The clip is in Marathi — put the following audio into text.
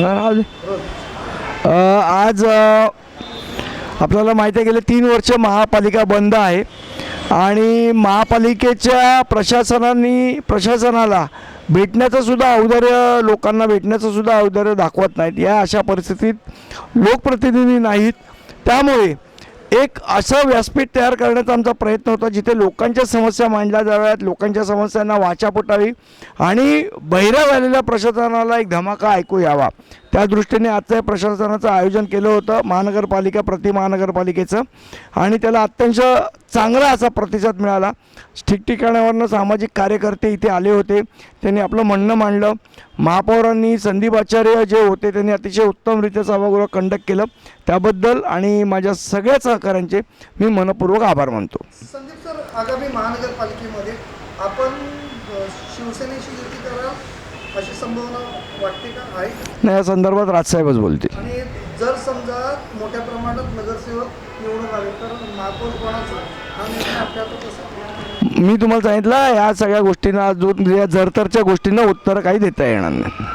राहू आज आपल्याला माहिती आहे गेले तीन वर्ष महापालिका बंद आहे. आणि महापालिकेच्या प्रशासनाने प्रशासनाला भेटण्याचं सुद्धा औदार्य लोकांना भेटण्याचं सुद्धा औदार्य दाखवत नाहीत. या अशा परिस्थितीत लोकप्रतिनिधी नाहीत. त्यामुळे एक असं व्यासपीठ तयार करण्याचा आमचा प्रयत्न होता जिथे लोकांच्या समस्या मांडल्या जाव्यात लोकांच्या समस्यांना वाचा फुटावी आणि बहिराव झालेल्या प्रशासनाला एक धमाका ऐकू यावा. त्या दृष्टीने आजचं हे प्रशासनाचं आयोजन केलं होतं महानगरपालिका प्रति महानगरपालिकेचं आणि त्याला अत्यंत चांगला असा प्रतिसाद मिळाला. ठिकठिकाणावरनं सामाजिक कार्यकर्ते इथे आले होते त्यांनी आपलं म्हणणं मांडलं. महापौरांनी संदीप आचार्य जे होते त्यांनी अतिशय उत्तमरित्या सभागृह कंडक्ट केलं. त्याबद्दल आणि माझ्या सगळ्याच सहकाऱ्यांचे मी मनपूर्वक आभार मानतो. संदीप सर आगामी महानगरपालिकेमध्ये आपण शिवसेनेशी युती कराल अशी संभावना वाटते का? आहे? नाही या संदर्भात राजसाहेबच बोलतील. आणि जर समजा मोठ्या प्रमाणात नगरसेवक निवडून आले तर महापौर कोणाचा? हा निर्णय आपल्याला कसा मी तुम्हाला सांगितलं या सगळ्या गोष्टींना अजून या जरतरच्या गोष्टींना उत्तर काही देता येणार नाही.